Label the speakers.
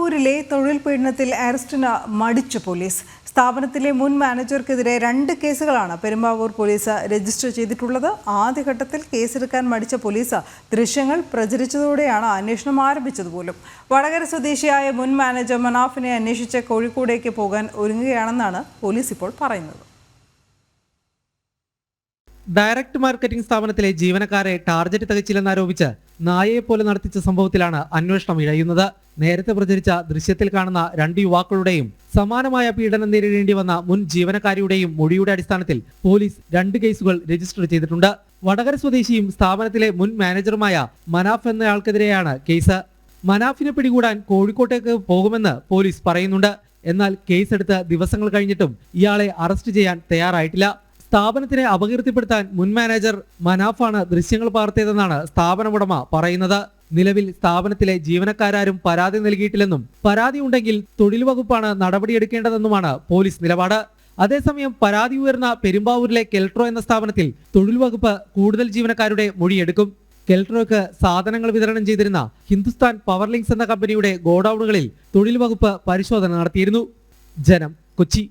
Speaker 1: പെരുമ്പാവൂരിലെ തൊഴിൽ പീഡനത്തിൽ അറസ്റ്റിന് മടിച്ചു പോലീസ്. സ്ഥാപനത്തിലെ മുൻ മാനേജർക്കെതിരെ രണ്ട് കേസുകളാണ് പെരുമ്പാവൂർ പോലീസ് രജിസ്റ്റർ ചെയ്തിട്ടുള്ളത്. ആദ്യഘട്ടത്തിൽ കേസെടുക്കാൻ മടിച്ച പോലീസ് ദൃശ്യങ്ങൾ പ്രചരിച്ചതോടെയാണ് അന്വേഷണം ആരംഭിച്ചത് പോലും വടകര സ്വദേശിയായ മുൻ മാനേജർ മനാഫിനെ അന്വേഷിച്ച് കോഴിക്കോടേക്ക് പോകാൻ ഒരുങ്ങുകയാണെന്നാണ് പോലീസ് ഇപ്പോൾ പറയുന്നത്.
Speaker 2: ഡയറക്ട് മാർക്കറ്റിംഗ് സ്ഥാപനത്തിലെ ജീവനക്കാരെ ടാർഗറ്റ് തികച്ചില്ലെന്നാരോപിച്ച് പോലെ നടത്തിച്ച സംഭവത്തിലാണ് അന്വേഷണം ഇഴയുന്നത്. നേരത്തെ പ്രചരിച്ച ദൃശ്യത്തിൽ കാണുന്ന രണ്ട് യുവാക്കളുടെയും സമാനമായ പീഡനം നേരിടേണ്ടി വന്ന മുൻ ജീവനക്കാരിയുടെയും മൊഴിയുടെ അടിസ്ഥാനത്തിൽ പോലീസ് രണ്ട് കേസുകൾ രജിസ്റ്റർ ചെയ്തിട്ടുണ്ട്. വടകര സ്വദേശിയും സ്ഥാപനത്തിലെ മുൻ മാനേജറുമായ മനാഫ് എന്നയാൾക്കെതിരെയാണ് കേസ്. മനാഫിനെ പിടികൂടാൻ കോഴിക്കോട്ടേക്ക് പോകുമെന്ന് പോലീസ് പറയുന്നുണ്ട്. എന്നാൽ കേസെടുത്ത് ദിവസങ്ങൾ കഴിഞ്ഞിട്ടും ഇയാളെ അറസ്റ്റ് ചെയ്യാൻ തയ്യാറായിട്ടില്ല. സ്ഥാപനത്തിനെ അപകീർത്തിപ്പെടുത്താൻ മുൻ മാനേജർ മനാഫാണ് ദൃശ്യങ്ങൾ പകർത്തിയതെന്നാണ് ഉടമ പറയുന്നത്. നിലവിൽ സ്ഥാപനത്തിലെ ജീവനക്കാരും പരാതി നൽകിയിട്ടില്ലെന്നും പരാതി ഉണ്ടെങ്കിൽ തൊഴിൽ വകുപ്പാണ് നടപടിയെടുക്കേണ്ടതെന്നുമാണ് പോലീസ് നിലപാട്. അതേസമയം പരാതി ഉയർന്ന പെരുമ്പാവൂരിലെ കെൽട്രോ എന്ന സ്ഥാപനത്തിൽ തൊഴിൽ വകുപ്പ് കൂടുതൽ ജീവനക്കാരുടെ മൊഴിയെടുക്കും. കെൽട്രോയ്ക്ക് സാധനങ്ങൾ വിതരണം ചെയ്തിരുന്ന ഹിന്ദുസ്ഥാൻ പവർ ലിങ്ക്സ് എന്ന കമ്പനിയുടെ ഗോഡൌണുകളിൽ തൊഴിൽ വകുപ്പ് പരിശോധന നടത്തിയിരുന്നു. ജനം കൊച്ചി.